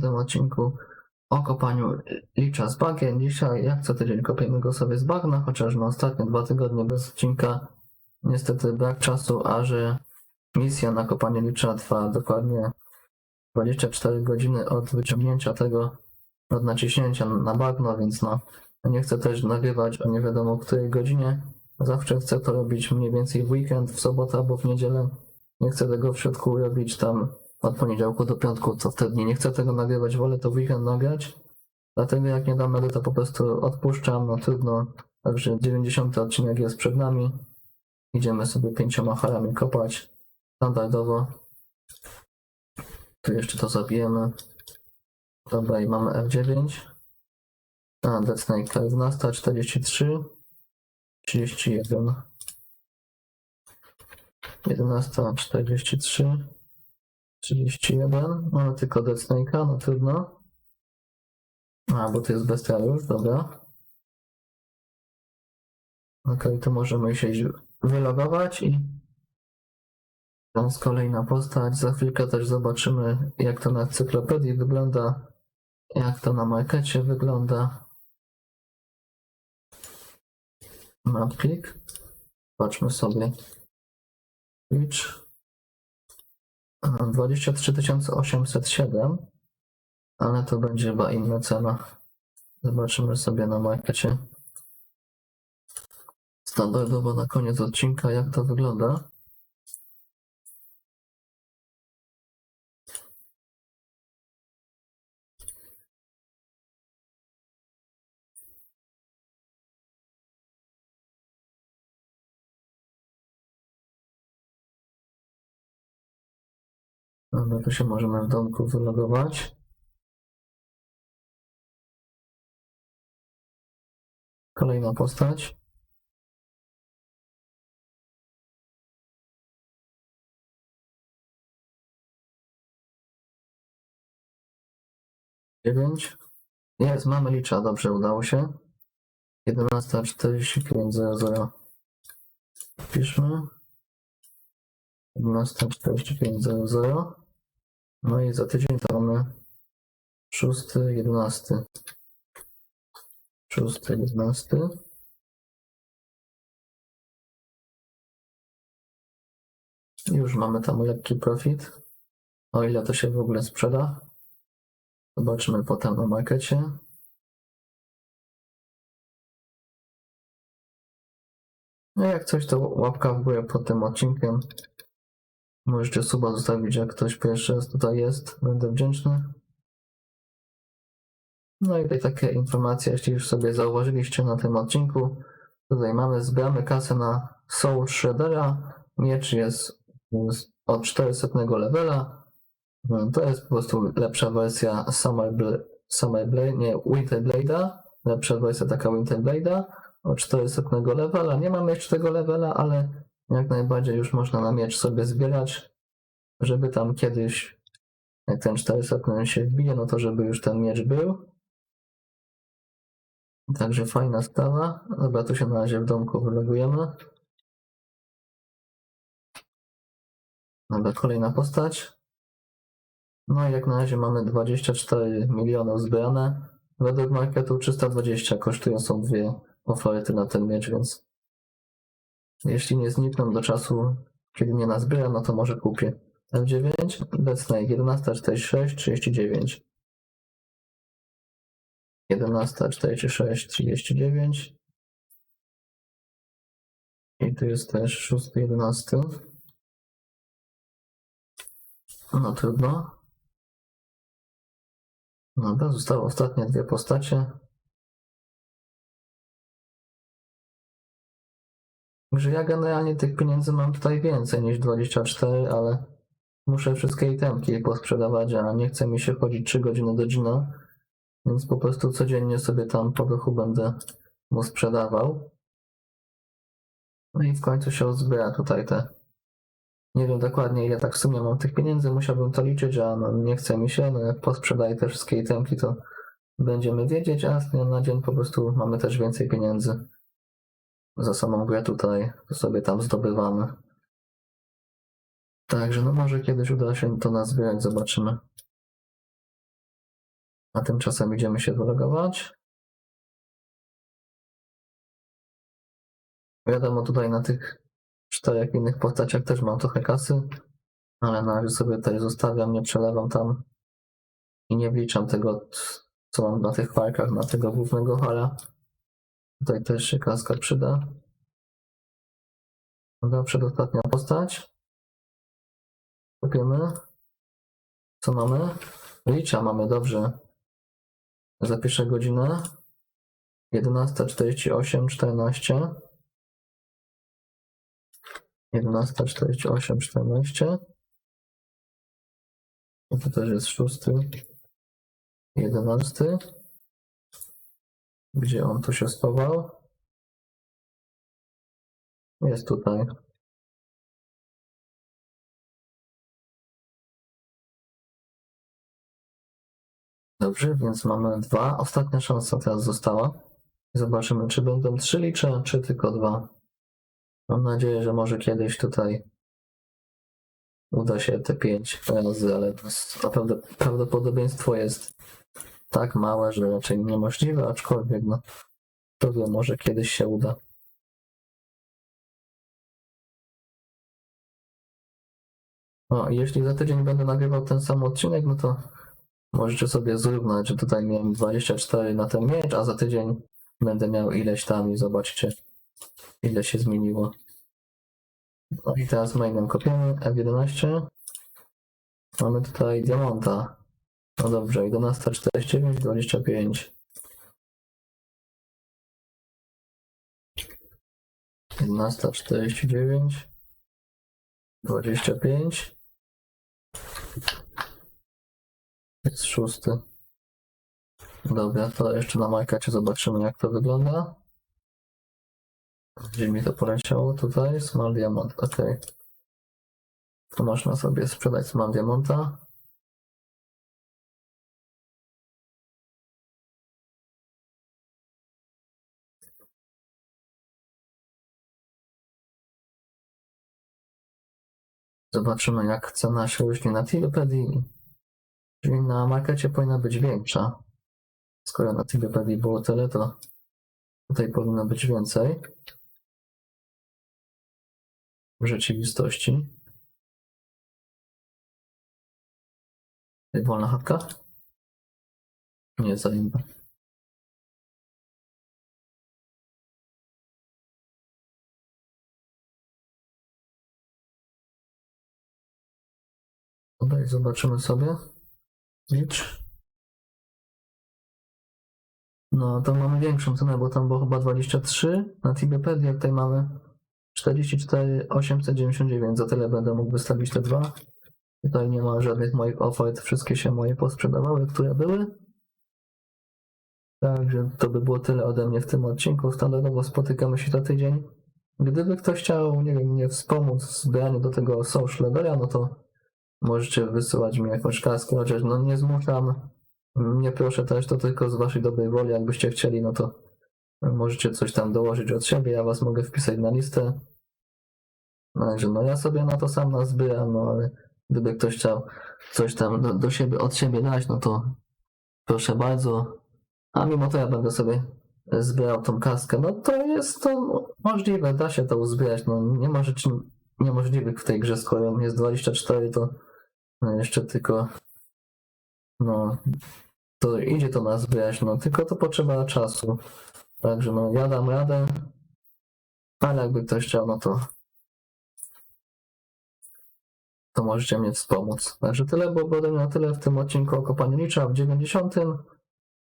tym odcinku o kopaniu licza z bagien. Dzisiaj, jak co tydzień, kopiemy go sobie z bagna, chociaż na ostatnie dwa tygodnie bez odcinka niestety brak czasu, a że misja na kopanie licza trwa dokładnie 24 godziny od wyciągnięcia tego, od naciśnięcia na bagno, więc no, nie chcę też nagrywać o nie wiadomo której godzinie. Zawsze chcę to robić mniej więcej w weekend, w sobotę albo w niedzielę. Nie chcę tego w środku robić tam od poniedziałku do piątku, co wtedy nie chcę tego nagrywać, wolę to weekend nagrać. Dlatego jak nie dam rady, to po prostu odpuszczam, no trudno. Także 90 odcinek jest przed nami. Idziemy sobie pięcioma harami kopać. Standardowo. Tu jeszcze to zabijemy. Dobra, i mamy F9. A, Dead Snake 11, 43, 31. 11, 43, 31. Mamy tylko Dead Snake'a, no trudno. A, bo to jest bestiariusz, dobra. Okej, to możemy się wylogować i to kolejna postać. Za chwilkę też zobaczymy, jak to na encyklopedii wygląda, jak to na markecie wygląda. Mapklik. Patrzmy sobie. Twitch. 23 807, ale to będzie chyba inna cena. Zobaczymy sobie na markecie. Standardowo na koniec odcinka, jak to wygląda. Dobra, tu się możemy w domku wylogować. Kolejna postać. Dziewięć. Jest, mamy licza, dobrze, udało się. 11.45.00. Piszmy. 11.45.00. No i za tydzień mamy 6.11. 6.11. Już mamy tam lekki profit. O ile to się w ogóle sprzeda. Zobaczymy potem na markecie. No jak coś, to łapka w górę pod tym odcinkiem. Możecie suba zostawić, jak ktoś pierwszy raz tutaj jest. Będę wdzięczny. No i tutaj takie informacje, jeśli już sobie zauważyliście na tym odcinku. Tutaj mamy, zbieramy kasę na Soul Shreddera. Miecz jest od 400 levela. No, To jest po prostu lepsza wersja Summer, Summer Blade, nie, Winter Blade'a. Lepsza wersja taka Winter Blade'a od 400 levela. Nie mam jeszcze tego levela, ale jak najbardziej już można na miecz sobie zbierać, żeby tam kiedyś, jak ten 400 się wbije, no to żeby już ten miecz był. Także fajna sprawa. Dobra, tu się na razie w domku wylogujemy. Dobra, kolejna postać. No i jak na razie mamy 24 milionów zbierane. Według marketu 320 kosztują są dwie oferty na ten miecz, więc jeśli nie znikną do czasu, kiedy nie nazbiera, no to może kupię. F9, Dead Snake 11.46, 39. 11.46, 39. I tu jest też 6.11. No trudno. Dobra, zostały ostatnie dwie postacie. Że ja generalnie tych pieniędzy mam tutaj więcej niż 24, ale muszę wszystkie itemki posprzedawać, a nie chce mi się chodzić 3 godziny do Gina, więc po prostu codziennie sobie tam po trochu będę mu sprzedawał. No i w końcu się uzbiera tutaj te. Nie wiem dokładnie ile tak w sumie mam tych pieniędzy, musiałbym to liczyć, a no nie chce mi się, no jak posprzedaję te wszystkie itemki, to będziemy wiedzieć, a z dnia na dzień po prostu mamy też więcej pieniędzy za samą grę tutaj, sobie tam zdobywamy. Także no może kiedyś uda się to nazbierać, zobaczymy. A tymczasem idziemy się wylogować. Wiadomo, tutaj na tych czterech innych postaciach też mam trochę kasy, ale na razie sobie tutaj zostawiam, nie przelewam tam i nie wliczam tego, co mam na tych walkach, na tego głównego hala. Tutaj też się kaska przyda. Dobra, przedostatnia postać. Kupiemy. Co mamy? Licza mamy, dobrze. Zapiszę godzinę. 11.48, 14. 11.48, 14. I to też jest szósty. 11. Gdzie on tu się schował? Jest tutaj. Dobrze, więc mamy dwa. Ostatnia szansa teraz została. Zobaczymy, czy będą trzy licze, czy tylko dwa. Mam nadzieję, że może kiedyś tutaj uda się te pięć razy, ale prawdopodobieństwo jest tak małe, że raczej niemożliwe, aczkolwiek no, to wie, może kiedyś się uda. No, jeśli za tydzień będę nagrywał ten sam odcinek, no to możecie sobie zrównać, że tutaj miałem 24 na ten miecz, a za tydzień będę miał ileś tam i zobaczcie, ile się zmieniło. No i teraz mainem kopiemy F11. Mamy tutaj diamanta. No dobrze, 11.49, 25. 11.49, 25. Jest szósty. Dobra, to jeszcze na markacie zobaczymy jak to wygląda. Gdzie mi to poleciało? Tutaj, Small Diamond, ok. Tu można sobie sprzedać Small Diamanta. Zobaczymy jak cena się różni na Tilopedii. Czyli na markecie powinna być większa. Skoro na Tilopedii było tyle, to tutaj powinno być więcej w rzeczywistości. Wolna chatka? Nie, zajmę. I zobaczymy sobie. Licz. No, to mamy większą cenę, bo tam było chyba 23 na Tibepedii, a tutaj mamy 44 899. Za tyle będę mógł wystawić te dwa. Tutaj nie ma żadnych moich ofert, wszystkie się moje posprzedawały, które były. Także to by było tyle ode mnie w tym odcinku. Standardowo spotykamy się za tydzień. Gdyby ktoś chciał, nie wiem, mnie wspomóc w zbieraniu do tego social levela, no to możecie wysyłać mi jakąś kaskę, chociaż no nie zmuszam. Nie proszę też, to tylko z waszej dobrej woli. Jakbyście chcieli, no to możecie coś tam dołożyć od siebie, ja was mogę wpisać na listę. Także no ja sobie na to sam nazbieram, no ale gdyby ktoś chciał coś tam do, do siebie, od siebie dać, no to proszę bardzo. A mimo to ja będę sobie zbierał tą kaskę. No to jest to możliwe, da się to uzbierać. No nie ma rzeczy niemożliwych w tej grze, skoro jest 24, to no jeszcze tylko no to idzie to na zbierać, no tylko to potrzeba czasu. Także no ja dam radę, ale jakby ktoś chciał, no to to możecie mnie wspomóc. Także tyle było ode mnie na tyle w tym odcinku o kopaniu licza w 90.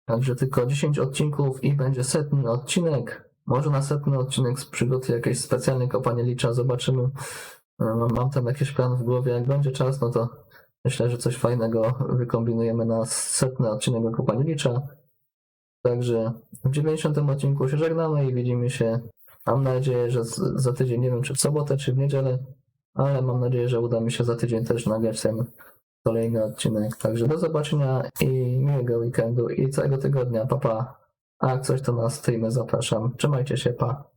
Także tylko 10 odcinków i będzie setny odcinek. Może na setny odcinek przygotuję jakieś specjalne kopanie licza, zobaczymy. Mam- Mam tam jakiś plan w głowie, jak będzie czas, no to myślę, że coś fajnego wykombinujemy na setny odcinek o kopaniu licza. Także w 90 odcinku się żegnamy i widzimy się. Mam nadzieję, że za tydzień, nie wiem czy w sobotę, czy w niedzielę, ale mam nadzieję, że uda mi się za tydzień też nagrać ten kolejny odcinek. Także do zobaczenia i miłego weekendu i całego tygodnia. Pa, pa. A jak coś to na streamy zapraszam. Trzymajcie się, pa.